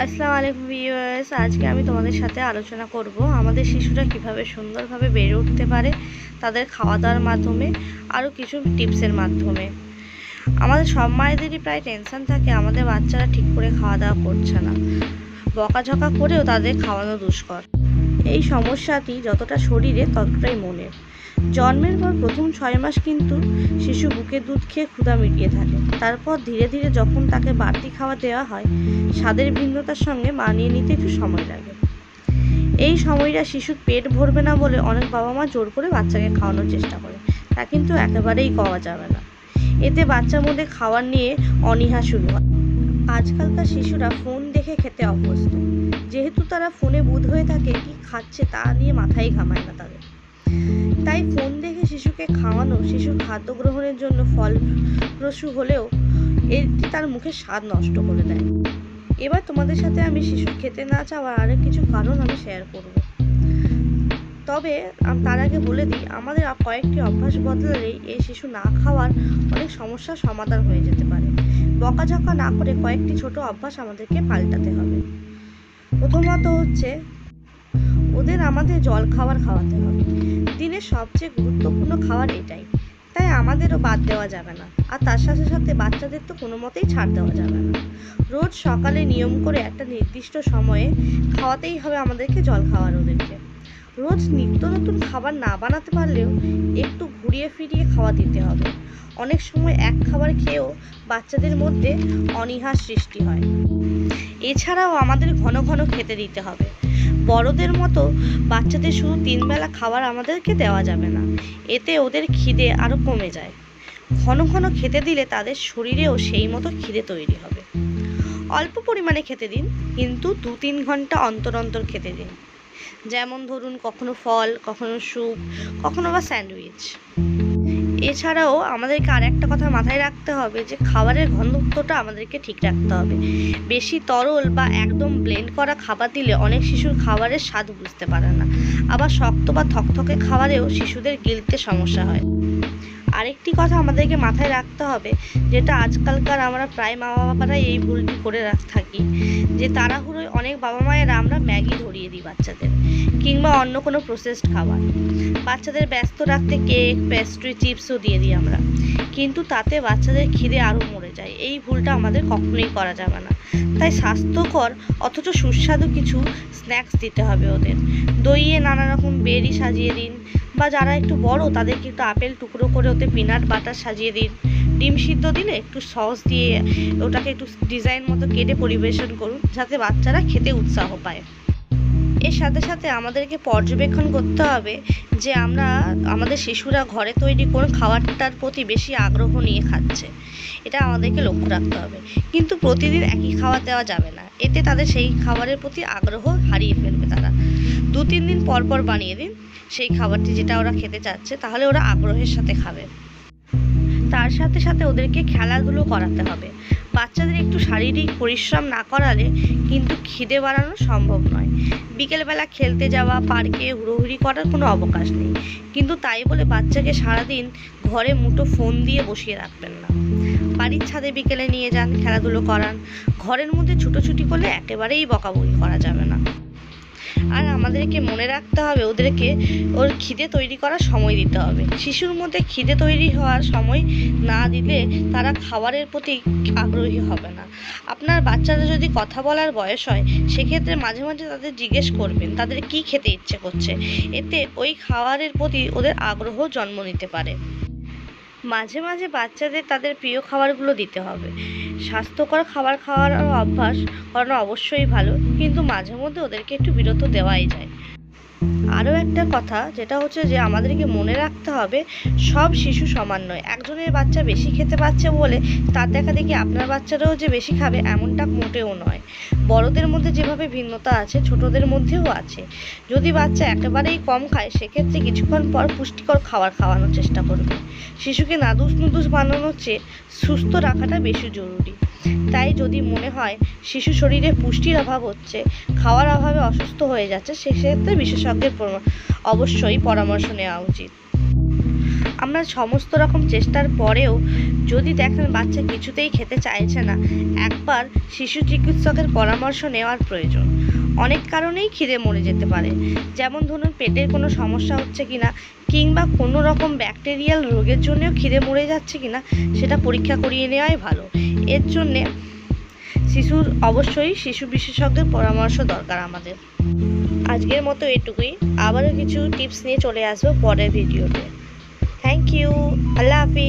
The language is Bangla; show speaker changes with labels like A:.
A: আসসালামু আলাইকুম ভিউয়ার্স। আজকে আমি তোমাদের সাথে আলোচনা করব আমাদের শিশুরা কীভাবে সুন্দরভাবে বেড়ে উঠতে পারে তাদের খাওয়া দাওয়ার মাধ্যমে, আরও কিছু টিপসের মাধ্যমে। আমাদের সব মায়েদেরই প্রায় টেনশন থাকে, আমাদের বাচ্চারা ঠিক করে খাওয়া দাওয়া করছে না। বকাঝকা করেও তাদের খাওয়ানো দুষ্কর। এই সমস্যাটি যতটা শরীরে, ততটাই মনের। জন্মের পর প্রথম ছয় মাস কিন্তু শিশু বুকে দুধ খেয়ে ক্ষুধা মিটিয়ে থাকে। তারপর ধীরে ধীরে যখন তাকে বাড়তি খাওয়া দেওয়া হয়, স্বাদের ভিন্নতার সঙ্গে মানিয়ে নিতে একটু সময় লাগে। এই সময়টা শিশুর পেট ভরবে না বলে অনেক বাবা মা জোর করে বাচ্চাকে খাওয়ানোর চেষ্টা করে। তা কিন্তু একেবারেই করা যাবে না। এতে বাচ্চার মধ্যে খাওয়ার নিয়ে অনীহা শুরু হয়। আজকালকার শিশুরা ফোন দেখে খেতে অভ্যস্ত। যেহেতু তারা ফোনে বুধ হয়ে থাকে, কি খাচ্ছে তা নিয়ে মাথায় ঘামায় না তাদের। তাই ফোন দেখে শিশুকে খাওয়ানো, শিশুর খাদ্য গ্রহণের জন্য ফলপ্রসূ হলেও এটি তার মুখে স্বাদ নষ্ট করে দেয়। এবার তোমাদের সাথে আমি শিশুর খেতে না চাওয়ার আরেক কিছু কারণ আমি শেয়ার করব। তবে তার আগে বলে দিই, আমাদের কয়েকটি অভ্যাস বদলালেই এই শিশু না খাওয়ার অনেক সমস্যার সমাধান হয়ে যেতে পারে। বকাঝকা না করে কয়েকটি ছোট অভ্যাস আমাদেরকে পাল্টাতে হবে। প্রথমত হচ্ছে ওদের আমাদের জল খাবার খাওয়াতে হবে। দিনের সবচেয়ে গুরুত্বপূর্ণ খাবার এটাই। তাই আমাদেরও বাদ দেওয়া যাবে না। আর তার সাথে সাথে বাচ্চাদের তো কোনো মতেই ছাড় দেওয়া যাবে না। রোজ সকালে নিয়ম করে একটা নির্দিষ্ট সময়ে খাওয়াতেই হবে আমাদেরকে জল খাওয়ার ওদেরকে। রোজ নিত্য নতুন খাবার না বানাতে পারলেও একটু ঘুরিয়ে ফিরিয়ে খাওয়া দিতে হবে। অনেক সময় এক খাবার খেয়েও বাচ্চাদের মধ্যে অনীহার সৃষ্টি হয়। এছাড়াও আমাদের ঘন ঘন খেতে দিতে হবে। বড়দের মতো বাচ্চাদের শুধু তিনবেলা খাবার আমাদেরকে দেওয়া যাবে না, এতে ওদের খিদে আরও কমে যায়। ঘন ঘন খেতে দিলে তাদের শরীরেও সেই মতো খিদে তৈরি হবে। অল্প পরিমাণে খেতে দিন, কিন্তু দু তিন ঘণ্টা অন্তর অন্তর খেতে দিন। যেমন ধরুন, কখনো ফল, কখনো স্যুপ, কখনো বা স্যান্ডউইচ। এছাড়াও আমাদেরকে আর একটা কথা মাথায় রাখতে হবে যে খাবারের ঘনত্বটা আমাদেরকে ঠিক রাখতে হবে। বেশি তরল বা একদম ব্লেন্ড করা খাবার দিলে অনেক শিশুর খাবারের স্বাদ বুঝতে পারে না। আবার শক্ত বা থকথকে খাবারেও শিশুদের গিলতে সমস্যা হয়। আরেকটি কথা আমাদেরকে মাথায় রাখতে হবে, যেটা আজকালকার আমরা প্রায় মা বাবারাই এই ভুলটি করে থাকি, যে তাড়াহুড়োয় অনেক বাবা মায়েরা আমরা ম্যাগি ধরিয়ে দিই বাচ্চাদের, কিংবা অন্য কোনো প্রসেসড খাবার। বাচ্চাদের ব্যস্ত রাখতে কেক পেস্ট্রি চিপসও দিয়ে দিই আমরা, কিন্তু তাতে বাচ্চাদের খিদে আরও মরে যায়। এই ভুলটা আমাদের কখনোই করা যাবে না। তাই স্বাস্থ্যকর অথচ সুস্বাদু কিছু স্ন্যাক্স দিতে হবে ওদের। দইয়ে নানা রকম বেরি সাজিয়ে দিন বা যারা একটু বড় তাদেরকে একটু আপেল টুকরো করে ওতে পিনাট বাটার সাজিয়ে দিন। ডিম সিদ্ধ দিলে একটু সস দিয়ে ওটাকে একটু ডিজাইন মতো কেটে পরিবেশন করুন, যাতে বাচ্চারা খেতে উৎসাহ পায়। এর সাথে সাথে আমাদেরকে পর্যবেক্ষণ করতে হবে যে আমরা, আমাদের শিশুরা ঘরে তৈরি কোন খাবারটার প্রতি বেশি আগ্রহ নিয়ে খাচ্ছে। এটা আমাদেরকে লক্ষ্য রাখতে হবে। কিন্তু প্রতিদিন একই খাবার দেওয়া যাবে না। এতে তাদের সেই খাবারের প্রতি আগ্রহ হারিয়ে ফেলবে তারা। দু তিন দিন পর পর বানিয়ে দিন। সেই খাবারটি যেটা ওরা খেতে চাচ্ছে, তাহলে ওরা আগ্রহের সাথে খাবে। তার সাথে সাথে ওদেরকে খেলাধুলো করাতে হবে। বাচ্চাদের একটু শারীরিক পরিশ্রম না করালে কিন্তু খিদে বাড়ানো সম্ভব নয়। বিকেলবেলা খেলতে যাওয়া, পার্কে হুড়োহুড়ি করার কোনো অবকাশ নেই। কিন্তু তাই বলে বাচ্চাকে সারাদিন ঘরে মুঠো ফোন দিয়ে বসিয়ে রাখবেন না। বাড়ির ছাদে বিকেলে নিয়ে যান, খেলাধুলো করান। ঘরের মধ্যে ছুটোছুটি করলে একেবারেই বকাবকি করা যাবে না। আর আমাদেরকে মনে রাখতে হবে, ওদেরকে ওর খিদে তৈরি করার সময় দিতে হবে। শিশুর মধ্যে খিদে তৈরি হওয়ার সময় না দিলে তারা খাবারের প্রতি আগ্রহী হবে না। আপনার বাচ্চারা যদি কথা বলার বয়স হয়, সেক্ষেত্রে মাঝে মাঝে তাদের জিজ্ঞেস করবেন, তাদের কি খেতে ইচ্ছে করছে? এতে ওই খাবারের প্রতি ওদের আগ্রহ জন্ম নিতে পারে। মাঝে মাঝে বাচ্চাদের তাদের প্রিয় খাবারগুলো দিতে হবে। স্বাস্থ্যকর খাবার খাওয়ার অভ্যাস করানো অবশ্যই ভালো, কিন্তু মাঝে মধ্যে ওদেরকে একটু বিরত দেওয়াই যায়। আরও একটা কথা, যেটা হচ্ছে যে আমাদেরকে মনে রাখতে হবে, সব শিশু সমান নয়। একজনের বাচ্চা বেশি খেতে পাচ্ছে বলে তার দেখা দেখি আপনার বাচ্চারাও যে বেশি খাবে এমনটা মোটেও নয়। বড়দের মধ্যে যেভাবে ভিন্নতা আছে, ছোটদের মধ্যেও আছে। যদি বাচ্চা একেবারেই কম খায়, সেক্ষেত্রে কিছুক্ষণ পর পুষ্টিকর খাবার খাওয়ানোর চেষ্টা করবে। শিশুকে নাদুস নুদুস বানানোর চেয়ে সুস্থ রাখাটা বেশি জরুরি। তাই যদি মনে হয়, শিশু শরীরে পুষ্টির অভাব হচ্ছে, খাওয়ার অভাবে অসুস্থ হয়ে যাচ্ছে সেক্ষেত্রে বিশেষজ্ঞের অবশ্যই পরামর্শ নেওয়া উচিত। আমরা সমস্ত রকম চেষ্টার পরেও যদি দেখেন বাচ্চা কিছুতেই খেতে চাইছে না, একবার শিশু চিকিৎসকের পরামর্শ নেওয়ার প্রয়োজন। অনেক কারণেই খিদে মরে যেতে পারে। যেমন ধরুন, পেটের কোনো সমস্যা হচ্ছে কি না কিংবা কোনো রকম ব্যাকটেরিয়াল রোগের জন্যও খিদে মরে যাচ্ছে কিনা, সেটা পরীক্ষা করিয়ে নেওয়াই ভালো। এর জন্যে শিশুর অবশ্যই শিশু বিশেষজ্ঞের পরামর্শ দরকার আমাদের। আজকের মতো এটুকুই। আবারও কিছু টিপস নিয়ে চলে আসব পরের ভিডিওতে থ্যাংক ইউ আল্লাহ হাফিজ।